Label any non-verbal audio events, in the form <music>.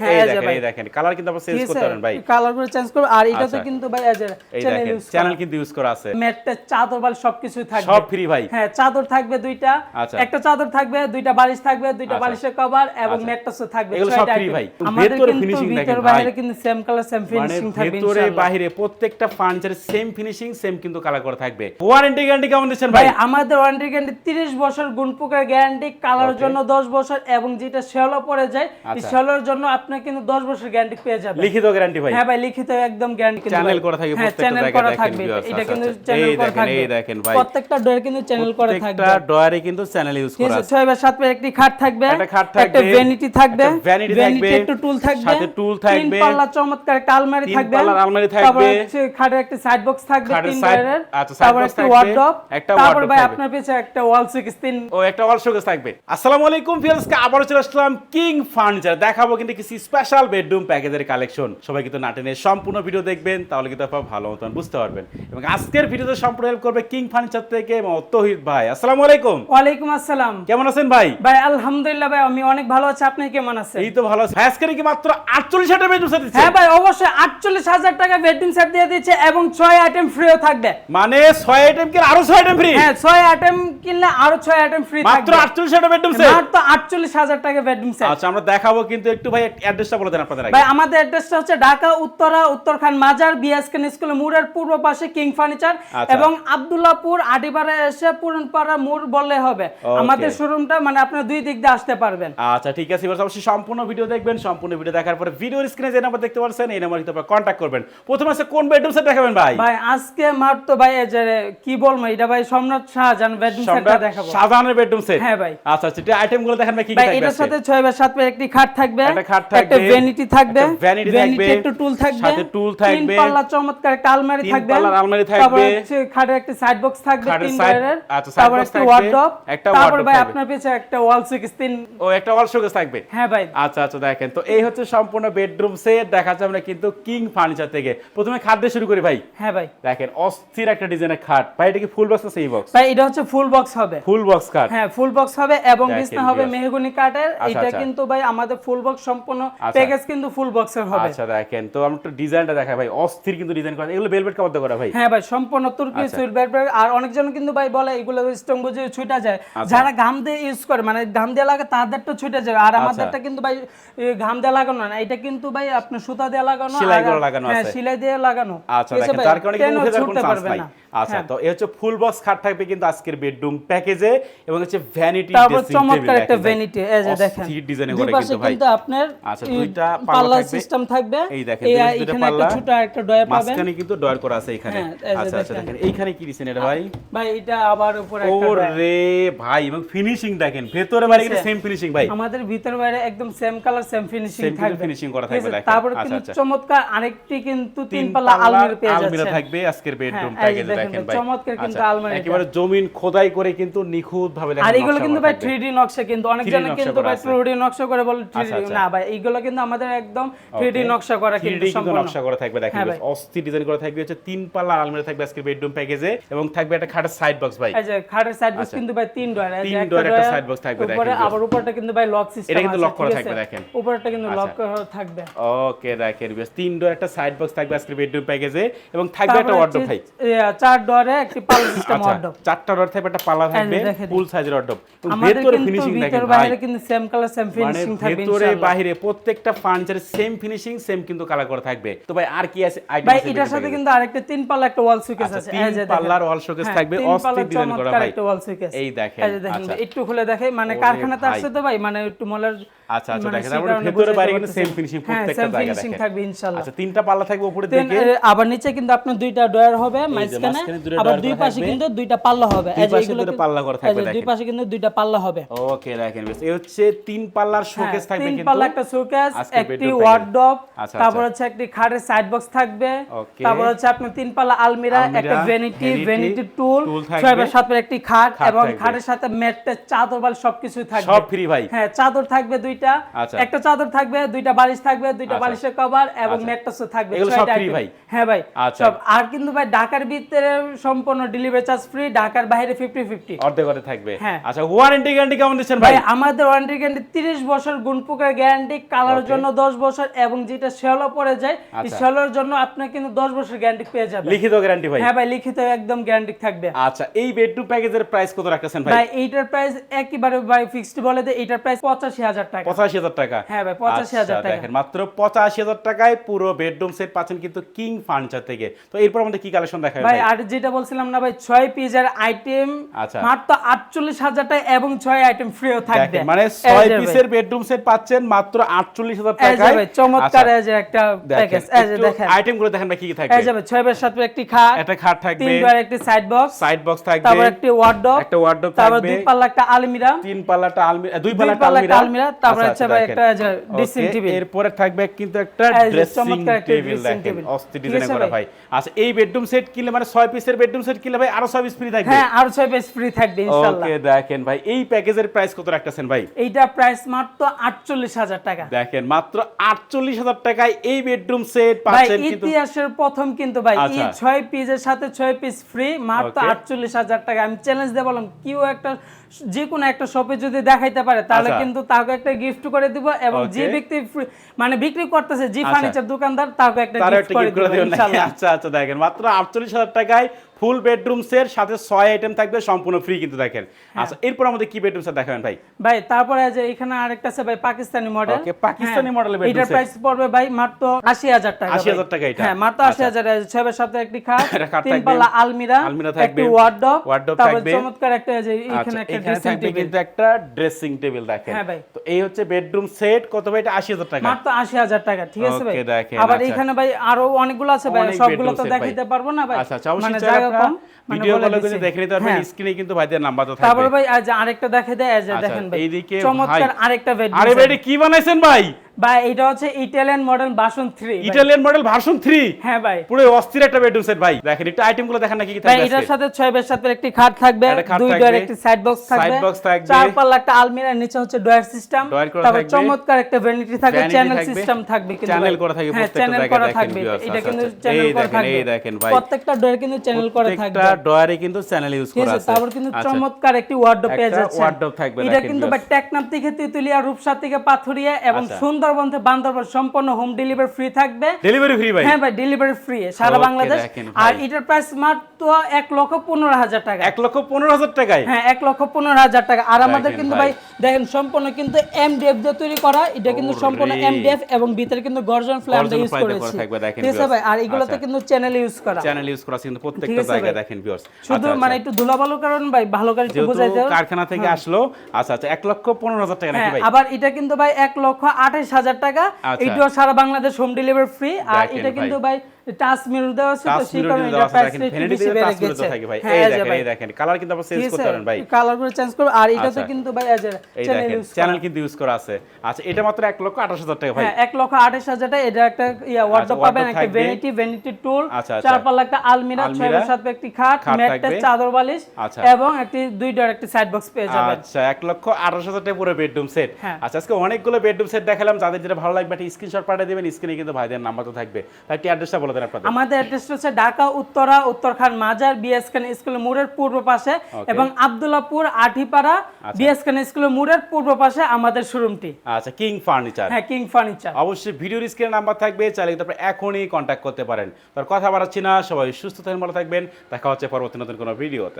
হ্যাঁ, দেখেন ভাই। এই দেখেন কালার কিন্তু আপনি চেঞ্জ করতে পারেন ভাই কালার করে চেঞ্জ করবে আর এটাতে। কিন্তু ভাই এই যে এই চ্যানেল দেখেন ইউজ চ্যানেল কিন্তু ইউজ করা আছে ম্যাটটা চাদর বালিশ সবকিছু থাকবে সব ফ্রি ভাই হ্যাঁ চাদর থাকবে দুইটা। একটা চাদর থাকবে দুইটা বালিশ থাকবে দুইটা। বালিশের কভার এবং। থাকবে এগুলো সব free ভাই। ভেতরে কিন্তু দেখেন ভাই। বাইরে কিন্তু সেম কালার সেম মানে ফিনিশিং থাকবে ভেতরে বাইরে প্রত্যেকটা ফার্নিচার সেম ফিনিশিং সেম কিন্তু কালার করা থাকবে ওয়ারেন্টি গ্যারান্টি কেমন দিচ্ছেন ভাই আমাদের ওয়ারেন্টি গ্যারান্টি 30 বছর গুণপোকার গ্যারান্টি Okay. জন্য 10 বছর এবং যেটা শেলো পড়ে যায় আচ্ছা। শেলোর জন্য আপনি কিন্তু 10 বছর গ্যারান্টি পেয়ে যাবেন। লিখিত গ্যারান্টি ভাই। হ্যাঁ ভাই লিখিত একদম গ্যারান্টি চ্যানেল করা থাকবে হ্যাঁ প্রত্যেকটা চ্যানেল করা থাকবে। এটা আচ্ছা, কিন্তু আচ্ছা। চ্যানেল করা থাকবে। এই দেখেন ভাই। প্রত্যেকটা ডোরে কিন্তু চ্যানেল করা থাকবে। প্রত্যেকটা ডয়ারে কিন্তু চ্যানেল ইউজ করা আছে। ছয় বা সাত পায়ে একটি খাট থাকবে একটা খাট থাকবে একটা থাকবে, ভ্যানিটি থাকবে ভ্যানিটি থাকবে, একটু টুল থাকবে সাথে tool তিন পাল্লা চমৎকার একটা আলমারি তিন থাকবে পাল্লার আলমারি থাকবে, তারপর হচ্ছে খাটের একটা সাইড বক্স থাকবে তিন ডয়ারের আচ্ছা, তারপর একটা থাকবে, ওয়ার্ডরোব একটা তারপর ভাই আপনার পেছে একটা ওয়াল সিক্সটিন ও একটা ওয়াল শোকেস থাকবে। আসসালামু আলাইকুম ফিয়ার্সকে আবারও চলে আসলাম কিং ফার্নিচার দেখাবো কিন্তু কিছু স্পেশাল বেডরুম প্যাকেজের কালেকশন সবাই কিন্তু নাটেনের সম্পূর্ণ ভিডিও দেখবেন তাহলে কিন্তু আপনারা ভালো মতন বুঝতে পারবেন। এবং আজকের ভিডিওতে সম্পূর্ণ হেল্প করবে কিং ফার্নিচার থেকে অত্যহিত ভাই। আসসালামু আলাইকুম। ওয়ালাইকুম আসসালাম। কেমন আছেন ভাই? ভাই আলহামদুলিল্লাহ ভাই আমি অনেক ভালো আছি। আপনি কেমন আছেন? এই তো ভালো আছে। ভাই, আজকের কি মাত্র আটচল্লিশ হাজার বেডরুম সেট হ্যাঁ ভাই অবশ্যই আটচল্লিশ হাজার টাকা বেডরুম সেট দিয়ে দিচ্ছে এবং ছয় আইটেম ফ্রিও থাকবে। মানে ছয় আইটেম কি আরও ছয় আইটেম ফ্রি হ্যাঁ ছয় আইটেম কিনলে আরও ছয় আইটেম ফ্রি মাত্র থাকবে। আটচল্লিশ হাজার বেডরুম সেট মাত্র আটচল্লিশ হাজার টাকা বেডরুম সেট আচ্ছা আমরা দেখাবো কিন্তু একটু ভাই অ্যাড্রেসটা বলে দেন আপনাদের ভাই আমাদের অ্যাড্রেসটা হচ্ছে ঢাকা উত্তরা উত্তরখান মাজার বিএসকেন স্কুল মোড়ের পূর্ব পাশে কিং ফার্নিচার আচ্ছা। এবং আব্দুল্লাহপুর আটিপাড়া এসে পুরনপাড়া মোড় বললে হবে। আমাদের শোরুমটা মানে আপনার দুই দিক দিয়ে আসতে পারবেন। আচ্ছা ঠিক আছে এবার অবশ্যই সম্পূর্ণ ভিডিও দেখবেন সম্পূর্ণ ভিডিও দেখার পরে ভিডিওর স্ক্রিনে যে নাম্বার দেখতে পাচ্ছেন এই নাম্বার আপনারা কন্ট্যাক্ট করবেন। প্রথমে আছে কোন বেডরুম সেট দেখাবেন ভাই? ভাই আজকে মার তো ভাই যে কি বলব এটা ভাই সম্রাট শাহজাহান বেডরুম সেটটা দেখাবো। শাহজাহানের বেডরুম সেট হ্যাঁ ভাই। আচ্ছা আচ্ছা এটা আইটেমগুলো দেখেন ভাই কি কি ভাই থাকবে এটার আজকে? সাথে ছয় বা সাত পায়ে একটি খাট থাকবে। একটা খাট একটা থাকবে, ভ্যানিটি থাকবে একটা vanity থাকবে, একটু টুল থাকবে তিন পাল্লা চমৎকার একটা আলমারি তিন থাকবে পাল্লার আলমারি থাকবে, তারপর হচ্ছে খাটের একটা সাইড বক্স থাকবে তিন ডয়ারের আচ্ছা, তারপর একটা থাকবে, ওয়ার্ডরোব একটা তারপর ভাই আপনার পেছে একটা ওয়াল সিক্সটিন ও একটা ওয়াল শোকেস থাকবে? হ্যাঁ ভাই। আচ্ছা আচ্ছা দেখেন তো এই হচ্ছে সম্পূর্ণ বেডরুম সেট দেখা যাচ্ছে আমরা কিন্তু কিং ফার্নিচার থেকে। প্রথমে খাট দিয়ে শুরু করি ভাই। হ্যাঁ ভাই। দেখেন অস্থির একটা ডিজাইনের খাট। ভাই এটা কি ফুল বক্স আছে এই বক্স ভাই এটা হচ্ছে ফুল বক্স হবে। ফুল বক্স খাট। হ্যাঁ ফুল বক্স হবে এবং বিছনা হবে মেহগনি কাঠের। আচ্ছা, এটা আচ্ছা। কিন্তু ভাই আমাদের ফুল বক্স সম্পূর্ণ। প্যাকেজ কিন্তু ফুল বক্সের হবে। আচ্ছা দেখেন তো আমরা একটু ডিজাইনটা দেখাই ভাই। অস্থির কিন্তু ডিজাইন করা এগুলো বেলভেট কাপড় করা ভাই। হ্যাঁ ভাই সম্পূর্ণ তুর্কি আচ্ছা। সুইট ব্যাট আর অনেকজন কিন্তু ভাই বলে এগুলো স্ট্রং বুঝে ছুটা যায়। আচ্ছা। যারা ঘাম দিয়ে ইউজ করে মানে ঘাম দিয়ে লাগে তাদেরটা ছুটে যায়। আর আমাদেরটা কিন্তু ভাই ঘাম দিয়ে লাগানো না। এটা কিন্তু ভাই আপনার সুতা দিয়ে লাগানো সেলাই করে লাগানো হ্যাঁ আছে। সেলাই দিয়ে লাগানো। আচ্ছা দেখেন? যার কারণে কিন্তু উঠে যাওয়ার কোনো ছুটতে চান্স পারবে নাই। না। আচ্ছা হ্যাঁ। তো এই হচ্ছে ফুল বক্স খাট থাকবে কিন্তু আজকের বেডরুম প্যাকেজে এবং হচ্ছে ভ্যানিটি তারপর চমৎকার একটা ভ্যানিটি এই যে দেখেন ডিজাইনে দুই করে কিন্তু ভাই কিন্তু আপনার আচ্ছা, দুইটা পাল্লা পাল্লা সিস্টেম থাকবে এই দেখেন, দুইটা এখানে একটা পাল্লা। ছোট একটা ডয়ার পাবেন মাঝখানে কিন্তু ডয়ার করা আছে এখানে হ্যাঁ, আচ্ছা আচ্ছা দেখেন। এইখানে কি দিছেন এটা ভাই ভাই এটা আবার উপরে একটা ও ডয়ার। রে ভাই এবং ফিনিশিং দেখেন ভেতরে বাইরে কিন্তু সেম ফিনিশিং ভাই আমাদের ভিতর বাইরে একদম সেম কালার সেম ফিনিশিং থাকবে finishing করা ঠিক থাকবে? দেখেন। তারপরে আচ্ছা, কিন্তু আচ্ছা। চমৎকার আরেকটি কিন্তু তিন পাল্লা আলমারি পেয়ে আলমিরা যাচ্ছে থাকবে আজকের বেডরুম প্যাকেজে দেখেন দেখেন ভাই, চমৎকার কিন্তু আচ্ছা, আলমারিটা। একেবারে জমিন খোদাই করে কিন্তু নিখুঁত ভাবে আর এগুলো কিন্তু ভাই 3D নকশা কিন্তু অনেক 3D জন কিন্তু ভাই আছে। 2D নকশা করে বলে 3D আচ্ছা, আচ্ছা। না ভাই এইগুলো কিন্তু আমাদের একদম 3D নকশা করা কিন্তু সম্পূর্ণ নকশা করা থাকবে দেখেন হ্যাঁ ভাই। অস্থির ডিজাইন করা থাকবে হচ্ছে তিন পাল্লা আলমিরা থাকবে আজকের বেডরুম প্যাকেজে এবং থাকবে একটা খাটের সাইড বক্স ভাই যে খাটের সাইড বক্স আচ্ছা। কিন্তু ভাই তিন ডয়ার তিন একটা ডয়ার, একটা ডয়ার, side box থাকবে, উপরে আবার উপরটা কিন্তু ভাই লক সিস্টেম এটা কিন্তু lock করা থাকবে, দেখেন। উপরটা কিন্তু আচ্ছা। লক করা থাকবে ওকে দেখেন বেশ তিন ডোর একটা সাইড বক্স থাকবে আজকের বেডরুম প্যাকেজে এবং থাকবে একটা ওয়ার্ডরোব ভাই চার ডয়ারে একটি পাল্লা সিস্টেম আচ্ছা ওয়ার্ডরোব চারটা ডোর থাকবে একটা পাল্লা থাকবে ফুল সাইজের আমাদের ভেতরে ফিনিশিং দেখেন ভাই। বাইরে কিন্তু সেম কালার সেম মানে ফিনিশিং থাকবে ভেতরে বাইরে প্রত্যেকটা সেম ফিনিশিং সেম কিন্তু কালার করা থাকবে। তো ভাই আর কি আছে আইটেম ভাই এটার সাথে কিন্তু আরেকটা তিন পাল্লা একটা ওয়াল সুকেস আচ্ছা, আছে। তিন। পাল্লার showcase হ্যাঁ, থাকবে, অস্থির পাল্লার করা ভাই। এই দেখেন, আচ্ছা। একটু খুলে দেখাই মানে কারখানাতে আসছে তো ভাই মানে একটু মলের আচ্ছা আচ্ছা মানে দেখেন তারপরে ভেতরে বাইরে কিন্তু সেম ফিনিশিং হ্যাঁ, প্রত্যেকটা দেখেন। থাকবে ইনশাআল্লাহ। আচ্ছা তিনটা পাল্লা থাকবে উপরে দিকে। আবার নিচে কিন্তু আপনার দুইটা ডয়ার হবে মাঝখানে আবার দুই পাশে কিন্তু দুইটা পাল্লা হবে। এই যে এগুলো পাল্লা করা থাকবে দুই পাশে কিন্তু দুইটা পাল্লা হবে। ওকে দেখেন বেশ। এই হচ্ছে তিন পাল্লার শোকেস থাকবে তিন পাল্লা একটা শোকেস একটি ওয়ার্ডরোব তারপর। হচ্ছে একটি খাটের সাইড বক্স থাকবে। তারপর হচ্ছে আপনার তিন পাল্লা আলমিরা আলমিরা, একটা ভ্যানিটি ভ্যানিটি টুল ছয় বা সাত একটি খাট এবং খাটের সাথে ম্যাটটা চাদর বাল সবকিছু থাকবে। সব ভাই। হ্যাঁ চাদর থাকবে দুইটা। আচ্ছা। একটা চাদর থাকবে দুইটা বালিশ থাকবে দুইটা আচ্ছা। বালিশের কভার এবং আচ্ছা। থাকবে। এগুলো সব free ভাই? হ্যাঁ ভাই। সব। আর কিন্তু ভাই ঢাকার ভিতরে সম্পূর্ণ ডেলিভারি চার্জ ফ্রি ঢাকার বাইরে ফিফটি ফিফটি অর্ধেক করে থাকবে। হ্যাঁ। আচ্ছা ওয়ারেন্টি গ্যারান্টি কেমন দিচ্ছেন ভাই? আমাদের ওয়ারেন্টি গ্যারান্টি 30 বছর গুণপোকার গ্যারান্টি Okay. জন্য 10 বছর এবং যেটা শেলো পড়ে যায় এই আচ্ছা। শেলোর জন্য আপনি কিন্তু 10 বছর গ্যারান্টি পেয়ে যাবেন। লিখিত গ্যারান্টি ভাই। হ্যাঁ ভাই লিখিত একদম গ্যারান্টি থাকবে। আচ্ছা এই বেডরুম প্যাকেজের প্রাইস কত রাখতেছেন ভাই? ভাই এইটার প্রাইস একেবারে ভাই ফিক্সড বলে দে এইটার প্রাইস 85000 টাকা। পঁচাশি হাজার টাকা। হ্যাঁ ভাই, 85,000 আচ্ছা, টাকা। দেখেন মাত্র পঁচাশি হাজার টাকায় পুরো বেডরুম সেট পাচ্ছেন কিন্তু কিং ফার্নিচার থেকে। তো এরপর আমাদের কি কালেকশন দেখাবেন ভাই? আর যেটা বলছিলাম না ভাই 6 পিসের আইটেম আচ্ছা। মাত্র 48000 টাকা এবং 6 আইটেম ফ্রিও থাকবে। মানে ছয় পিসের বেডরুম সেট পাচ্ছেন মাত্র আটচল্লিশ হাজার টাকায়। চমৎকার যে একটা প্যাকেজ দেখেন। আইটেমগুলো দেখেন কি কি থাকবে? যে ভাই 6 এর সাথে একটি খাট একটা খাট থাকবে একটি সাইড বক্স সাইড বক্স থাকবে তারপর একটি ওয়ার্ডরোব একটা wardrobe তারপর দুই পাল্লা একটা আলমিরা তিন পাল্লাটা আলমিরা দুই পাল্লাটা আলমিরা। আলমিরা, তারপর আচ্ছা, হচ্ছে আচ্ছা, ভাই একটা এরপরে থাকবে কিন্তু একটা ড্রেসিং টেবিল দেখেন। অস্থির ডিজাইন করা? ভাই। আচ্ছা এই বেডরুম সেট কিনলে মানে ছয় পিসের বেডরুম সেট কিনলে ভাই আরও ছয় পিস ফ্রি থাকবে হ্যাঁ আর 6 পিস ফ্রি থাকবে ইনশাআল্লাহ ওকে দেখেন ভাই এই প্যাকেজের প্রাইস কত রাখতেছেন ভাই এইটা প্রাইস মাত্র 48000 টাকা দেখেন মাত্র আটচল্লিশ হাজার টাকায় এই বেডরুম সেট পাচ্ছেন কিন্তু ইতিহাসের প্রথম কিন্তু ভাই এই আচ্ছা। ছয় পিসের সাথে ছয় পিস ফ্রি মাত্র Okay. আটচল্লিশ হাজার টাকা আমি চ্যালেঞ্জ দিয়ে বললাম কেউ একটা যে কোনো একটা শপে যদি দেখাইতে পারে তাহলে আচ্ছা। কিন্তু তাকে একটা গিফট করে দিব এবং যে ব্যক্তি মানে বিক্রি করতেছে যে আচ্ছা। ফার্নিচার দোকানদার তাকে একটা গিফট করে দিব ইনশাআল্লাহ আচ্ছা আচ্ছা দেখেন মাত্র আটচল্লিশ হাজার টাকায় ফুল বেডরুম সেট সাথে ছয় আইটেম থাকবে সম্পূর্ণ ফ্রি কিন্তু দেখেন। হ্যাঁ। আচ্ছা এরপর আমাদের কি বেডরুম সেট দেখাবেন ভাই? ভাই তারপরে যে এখানে আরেকটা আছে ভাই Pakistani model Okay, Pakistani model এর bedroom এটার প্রাইস পড়বে ভাই মাত্র 80000 টাকা 80,000 টাকা এটা? হ্যাঁ মাত্র আচ্ছা। 80000 ছবের সাথে একটি খাট <laughs> তিন পাল্লা আলমিরা আলমিরা একটি থাকবে, ওয়ার্ডরোব wardrobe তারপর থাকবে। চমৎকার একটা যে এখানে আচ্ছা একটা ড্রেসিং টেবিল কিন্তু একটা ড্রেসিং টেবিল দেখেন। হ্যাঁ ভাই। তো এই হচ্ছে বেডরুম সেট কত ভাই এটা? আশি হাজার টাকা। মাত্র 80000 টাকা ঠিক আছে ভাই? আবার আচ্ছা। এখানে ভাই আরও অনেকগুলো আছে ভাই সবগুলো তো। দেখাইতে পারব না ভাই? আচ্ছা আচ্ছা অবশ্যই মানে মানে ভিডিও কলে দিচ্ছি। দেখে নিতে পারবেন হ্যাঁ। স্ক্রিনে কিন্তু ভাইদের নাম্বার তো তারপরে থাকবে। ভাই আজ আরেকটা দেখে দেয় আচ্ছা, দেখেন ভাই। এইদিকে চমৎকার আরেকটা বেড আরে ভাই কি বানাইছেন ভাই? ভাই এটা হচ্ছে ইটালিয়ান মডেল বাসন 3 ইটালিয়ান মডেল ভার্সন 3 হ্যাঁ ভাই পুরো অস্থির একটা বেডরুম সেট ভাই দেখেন একটু আইটেমগুলো দেখেন না কি ভাই থাকবে এটার। সাথে ছয় বের সাথে একটি খাট থাকবে দুই ডোর একটি সাইড বক্স থাকবে side box থাকবে, চার পাল্লা একটা আলমিরা নিচে হচ্ছে ডয়ার সিস্টেম তারপর চমৎকার একটা ভ্যানিটি থাকবে চ্যানেল সিস্টেম থাকবে কিন্তু ভাই। করা থাকবে হ্যাঁ প্রত্যেকটা চ্যানেল করা থাকবে এটা আচ্ছা, কিন্তু আচ্ছা। চ্যানেল করা দেখেন, থাকবে এই দেখেন ভাই। প্রত্যেকটা ডোরে কিন্তু চ্যানেল করা থাকবে প্রত্যেকটা ডয়ারে কিন্তু চ্যানেল ইউজ করা আছে তারপর কিন্তু আচ্ছা। চমৎকার একটি ওয়ার্ডরোব পেয়ে যাচ্ছে wardrobe থাকবে, এটা কিন্তু। ভাই টেকনাফ থেকে তেতুলিয়া রূপসা থেকে পাথুরিয়া এবং আচ্ছা। সুন্দরবন থেকে বান্দরবন সম্পূর্ণ হোম ডেলিভারি ফ্রি থাকবে। ডেলিভারি ফ্রি ভাই। হ্যাঁ ভাই ডেলিভারি ফ্রি সারা বাংলাদেশ। আর এটার প্রাইস মাত্র এক লক্ষ পনেরো হাজার টাকা। এক লক্ষ পনেরো হাজার টাকায়? হ্যাঁ এক লক্ষ পনেরো হাজার টাকা। আর আমাদের কিন্তু ভাই। দেখেন সম্পূর্ণ কিন্তু এমডিএফ দিয়ে তৈরি করা। এটা কিন্তু। সম্পূর্ণ এমডিএফ এবং ভিতরে কিন্তু গর্জন ফ্ল্যাম ইউজ করেছি। ঠিক আছে ভাই? আর এগুলোতে আচ্ছা। কিন্তু চ্যানেল ইউজ করা। চ্যানেল ইউজ করা কিন্তু প্রত্যেকটা জায়গায় দেখেন ভিউয়ার্স শুধু মানে একটু ধুলাবালুর কারণ ভাই ভালো করে একটু বুঝাইতে হবে। কারখানা থেকে আসলো আচ্ছা আচ্ছা এক লক্ষ পনেরো হাজার টাকা নাকি হ্যাঁ ভাই? আবার এটা কিন্তু ভাই এক লক্ষ আঠাশ হাজার টাকা। আচ্ছা। এটাও সারা বাংলাদেশ হোম ডেলিভারি ফ্রি আর এটা কিন্তু ভাই টাচ মিরর দেওয়া আছে তো টাচ সেই কারণে এটা প্রাইস দেখেন বেশি বেড়ে গেছে। ভাই। হ্যাঁ এই এই দেখেন এই দেখেন কালার কিন্তু আবার চেঞ্জ করতে পারেন ভাই। কালার করে চেঞ্জ করব। আর এটাতে আচ্ছা। কিন্তু ভাই এই চ্যানেল ইউজ চ্যানেল কিন্তু ইউজ করা আছে। আচ্ছা এটা মাত্র এক লক্ষ আঠাশ হাজার টাকা ভাই। হ্যাঁ এক লক্ষ আঠাশ হাজার টাকা। এটা একটা ইয়া ওয়ার্ডরোব পাবেন একটা ভ্যানিটি ভ্যানিটি টুল। চার পাল্লা একটা আলমিরা ছয় আলমিরা, সাত একটি খাট খাট চাদর বালিশ আচ্ছা। এবং একটি দুই ডোর একটি সাইড বক্স পেয়ে যাবেন। আচ্ছা লক্ষ আঠাশ হাজার টাকা পুরো বেডরুম সেট হ্যাঁ। আচ্ছা আজকে অনেকগুলো বেডরুম সেট দেখালাম। যাদের যেটা ভালো লাগবে একটা স্ক্রিনশট পাঠিয়ে দেবেন। স্ক্রিনে কিন্তু ভাইদের নাম্বার তো থাকবে। অ্যাড্রেসটা বলে আপনাদের। আমাদের অ্যাড্রেসটা হচ্ছে ঢাকা উত্তরা উত্তরখান মাজার বিএস খান স্কুলের মোড়ের পূর্ব পাশে এবং আব্দুল্লাহপুর আঠিপাড়া বিএস খান স্কুলের মোড়ের পূর্ব পাশে আমাদের শোরুমটি। আচ্ছা কিং ফার্নিচার হ্যাঁ কিং ফার্নিচার অবশ্যই ভিডিওর স্ক্রিনে নাম্বার থাকবে চাইলে কিন্তু আপনি এখনই কন্ট্যাক্ট করতে পারেন। তার কথা বাড়াচ্ছি না সবাই সুস্থ থাকেন ভালো থাকবেন। দেখা হচ্ছে পরবর্তী নতুন কোনো ভিডিওতে